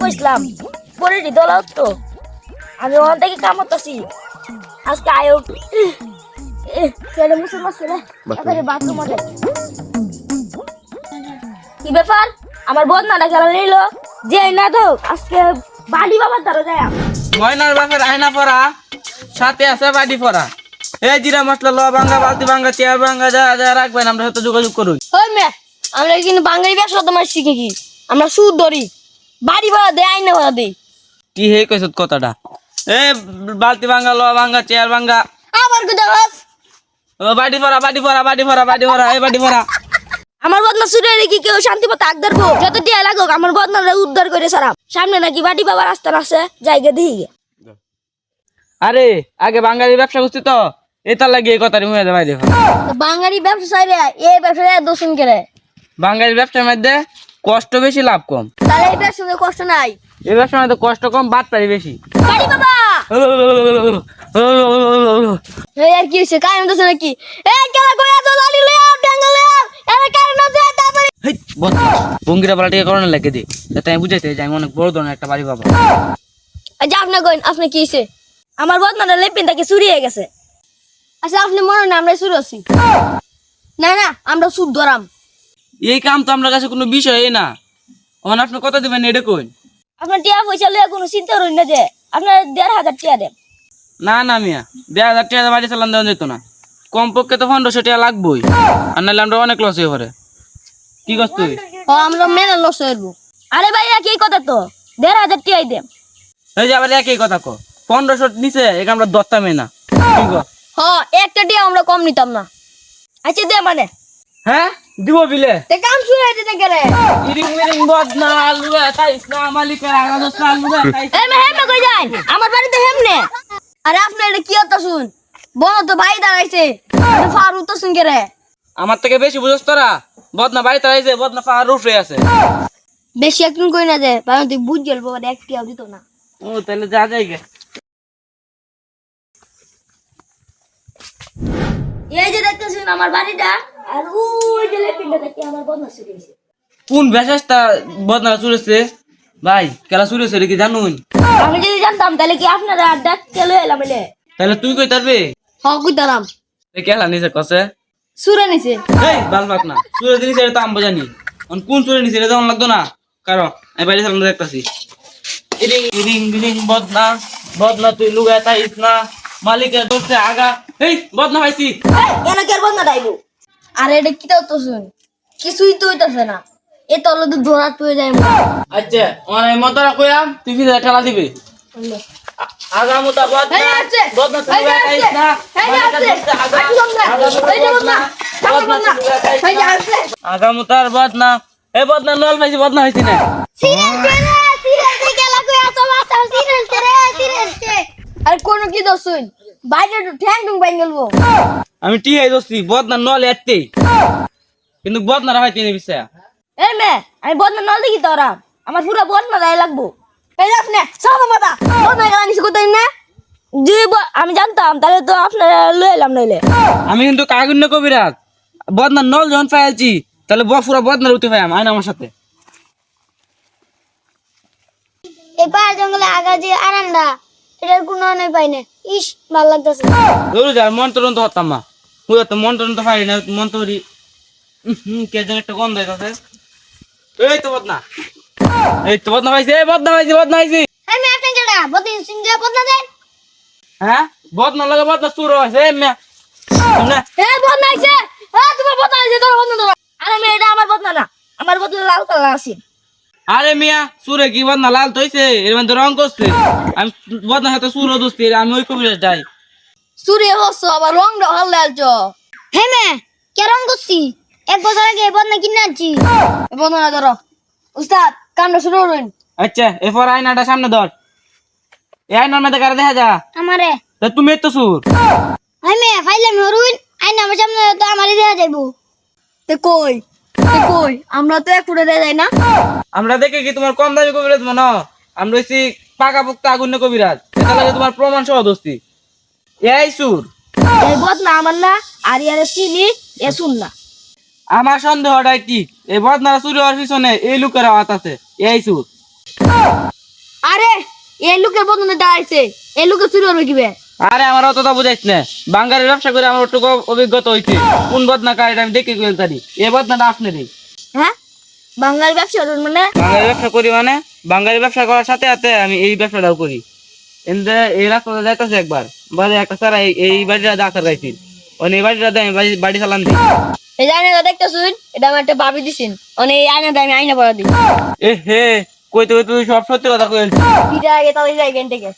কইছিলাম পরেরই দলাও তো। আমি ওখান থেকে কামতাছি আজকে আয়ো ছেলে মুসলমান ছেলে এবারে বাথরুম। কি ব্যাপার? আমার বদনাটা খেলা নিল। যে না তো আজকে বালি বাবার দ্বারা যায়। ময়নার বাপের আয়না পরা সাথে আছে বাড়ি পরা। এই জিরা মশলা ল ভাঙ্গা বালতি ভাঙ্গা চেয়ার ভাঙ্গা যা যা রাখবেন আমরা হয়তো যোগাযোগ করুন। ওই মে আমরা কিন্তু বাঙালি ব্যবসা তোমার শিখে কি? আমরা সুদ ধরি। বাড়ি ভাড়া দেয় আইনা ভাড়া দেই কি হে কইছ কথাটা? এ বালতি ভাঙ্গা ল ভাঙ্গা চেয়ার ভাঙ্গা আবার বাস ও বাড়ি পরা বাড়ি পরা বাড়ি পরা বাড়ি পরা এই বাড়ি পরা আমার বদনা সুরে রেখে কেউ শান্তি মতো আগ ধরবো যত টিয়া লাগুক আমার বদনাটা উদ্ধার করে সারাম। সামনে নাকি বাড়ি বাবার রাস্তা আছে জায়গা দিই আরে আগে বাঙালি ব্যবসা করছি তো। এটা লাগে এই কথাটি যাবে দেখো। বাঙালি ব্যবসা রে এই ব্যবসা দোষণ করে। বাঙালি ব্যবসার মধ্যে কষ্ট বেশি লাভ কম। তাহলে এই ব্যবসাতে কষ্ট নাই। এই ব্যবসার মধ্যে কষ্ট কম বাদ পাই বেশি। বাড়ি বাবা! এই আর কি হইছে কারণ দোষ নাকি? এই কেলা কইয়া তো লালি ডাঙ্গা এর কারণ আছে তারপরে হেই, বদ ভঙ্গিটা বলা টিকা করোনা লাগে দে। যাতে আমি বুঝাইতে যে আমি অনেক বড় ধরনের একটা বাড়ি পাবো আচ্ছা আপনি কইন আপনি কি হইছে আমার বদনাটা লেপিন তাকে চুরি হয়ে গেছে। আচ্ছা আপনি মনে না আমরা চুরি আছি না না আমরা সুদ ধরাম। এই কাম তো আমার কাছে কোনো বিষয়ই না। মানে আপনি কত দিবেন এটা কই? আপনার টিয়া পয়সা লইয়া কোনো চিন্তা রইল না যে আপনার দেড় হাজার টিয়া দেন। না না মিয়া দেড় হাজার টাকা বাড়ি চালান দেওয়া যেত না। কমপক্ষে তো পনেরোশো টাকা লাগবেই আর নাহলে আমরা অনেক লস হয়ে পড়ে। কি করছ তুই? ও আমরা মেনে লস হইব আরে ভাই একই কথা তো দেড় হাজার টিয়াই দেন। এই যে আবার একই কথা কো পনেরোশো নিচে একে আমরা দত্তামে না। কি কর হ একটা টিয়া আমরা কম নিতাম না। আচ্ছা দে মানে? হ্যাঁ? দিব বিলে। তে কাম শুরু হইতে না গেলে। ইরিং মিরিং বদনা আলুয়া তাইস না মালিকের আগাদস না আলুয়া তাইস এই মে কই যাই? আমার বাড়িতে হেমনে। আরে আপনার এটা কি হতো শুন? বড় তো ভাই দাঁড়াইছে। ফারুক তো শুন আমার থেকে বেশি বুঝছ তোরা? বদনা বাড়িতে আইছে রুফে আছে। বেশি একদিন কই না যে ভাই বুঝ গেল বাবা এক টিয়াও দিত না। ও তাহলে যা যাই গে এই যে দেখতেছেন আমার বাড়িটা? আর ওই যে লেপিনটা দেখি আমার বদনা শুরু হয়েছে। কোন ভেসাসটা বদনা চুরেছে ভাই কেলা চুরেছে রে কি জানুন? আমি যদি জানতাম তাহলে কি আপনারা এলাম এলে? তাহলে তুই কই তারবে? হ কই এ কেলা নিছে কসে। সুরে নিছে। এই বাল বাক না। চুরে জিনিস এটা তো আমি জানি অন কোন চুরে নিছে এটা লাগতো না। কারণ আমি বাইরে সামনে দেখতাছি। ইরিং ইরিং ইরিং বদনা। বদনা তুই লুগায় তাইস না। মালিকের দোষে আগা। এই বদনা পাইছি। কেন কে বদনা ডাইবো আরে এটা কি তো শুন কিছুই তো হইতাছে না। এ তলে তো তুই যাই আচ্ছা আমার এই মতরা তুই ফিরে ঠেলা দিবি। আগা মুতা বদনা। এই আছে। বদনা তুই এই না। এই আছে। আগা। বদনা। মুতা এই বদনা। নল পাইছি বদনা হইছি না। আর কোন কি বাইরে তো ঠ্যাং টুং বাইন গেলবো। আমি টি হাই দোস্তি বদনা নল এতে কিন্তু বদনা রাখাইতে নি বিষয় এই মে আমি বদনা নল দেখি তোরা আমার পুরো বদনা লাগবো। এই নে সব মাথা। বদনা নিছে কোথায় না? যদি আমি জানতাম তাহলে তো আপনারা লয়ে এলাম নইলে। আমি কিন্তু কাগুন্য কবিরাজ। বদনা নল যখন পাইছি তাহলে ব পুরো বদনার উঠে পাই আইন আমার সাথে। এই পাহাড় জঙ্গলে আগা যে আরান্ডা এটার কোনো অনেক পাই না। ইস ভালো লাগতেছে। ধরু যা মন তরন্ত হতাম মা হুই তো মন তরন্ত পারি না মন তরি কে যেন একটা গন্ধ হইতাছে এই তো বদনা। এই তো বদনা পাইছি এই বদনা পাইছি বদনা পাইছি। আমি আপনার কেডা? বদিন সিংহে বদলা দেন। হ্যাঁ? বদনা লাগে বদনা চুর হয়েছে এই মেয়া। না। এ বদনা আইছে। এ তোমার বদনা আইছে তোর বদনা আরে মে এটা আমার বদনা না। আমার বদনা লাল কালার আছে। আরে মিয়া সুরে কি বদনা লাল তৈছে এর মধ্যে রং করছে। আমি বদনা হাতে সুর দোস্তি আমি ওই কবিরাজ যাই সুরে হস আবার রং ঢাল লালছ হে মে কে রং করছি? এক বছর আগে এই বদনা কিনে আনছি। বদনা ধরো। উস্তাদ কামটা শুরু করুন। আচ্ছা এরপর আয়নাটা সামনে ধর। এই আয়নার মধ্যে কারা দেখা যা আমারে। তা তুমি তো সুর। হে মে ফাইলে মরুন আইন আমার সামনে তো আমারই দেয়া যাইবো। তে কই? কই? আমরা তো এক ফুটে দেয় না? আমরা দেখে কি তোমার কম দামি কবিরাজ মনে আমরা হচ্ছি পাকা পোক্ত আগুন্য কবিরাজ। এটা লাগে তোমার প্রমাণ সহ দোস্তি। এই সুর। এই বদনা আমার না আর ইয়ারে চিনি এ শুন না। আমার সন্দেহটাই ঠিক এই বদনারা চুরি হওয়ার পিছনে এই লোকের হাত আছে। এই সুর। আরে এই লোকের বদনে দাঁড়াইছে এই লোকে চুরি করবে কিবে আরে আমার অতটা বুঝাইছ না। বাঙ্গারের ব্যবসা করে আমার ওটুকু অভিজ্ঞতা হইছে। কোন বদনা কার আমি দেখে গেল তারি এ বদনাটা আপনারই। হ্যাঁ? বাঙালি ব্যবসা করবেন মানে? বাঙালি ব্যবসা করি মানে? বাঙালি ব্যবসা করার সাথে সাথে আমি এই ব্যবসাটাও করি। এনতে এই রাস্তাটা যাইতেছে একবার। বাজে একটা স্যার এই- বাড়িটা ডাক্তার গাইছি ওই এই বাড়িটা আমি বাড়ি বাড়ি চালান দিই এই যে আয়নাটা দেখতেছুন এটা আমার একটা ভাবি দিছেন। অনেক এই আয়নাটা আমি আয়না পড়া দিই এ হে কই তুই তুই সব সত্যি কথা কইছিস। বিটা আগে তাহলে যাই এখান থেকে।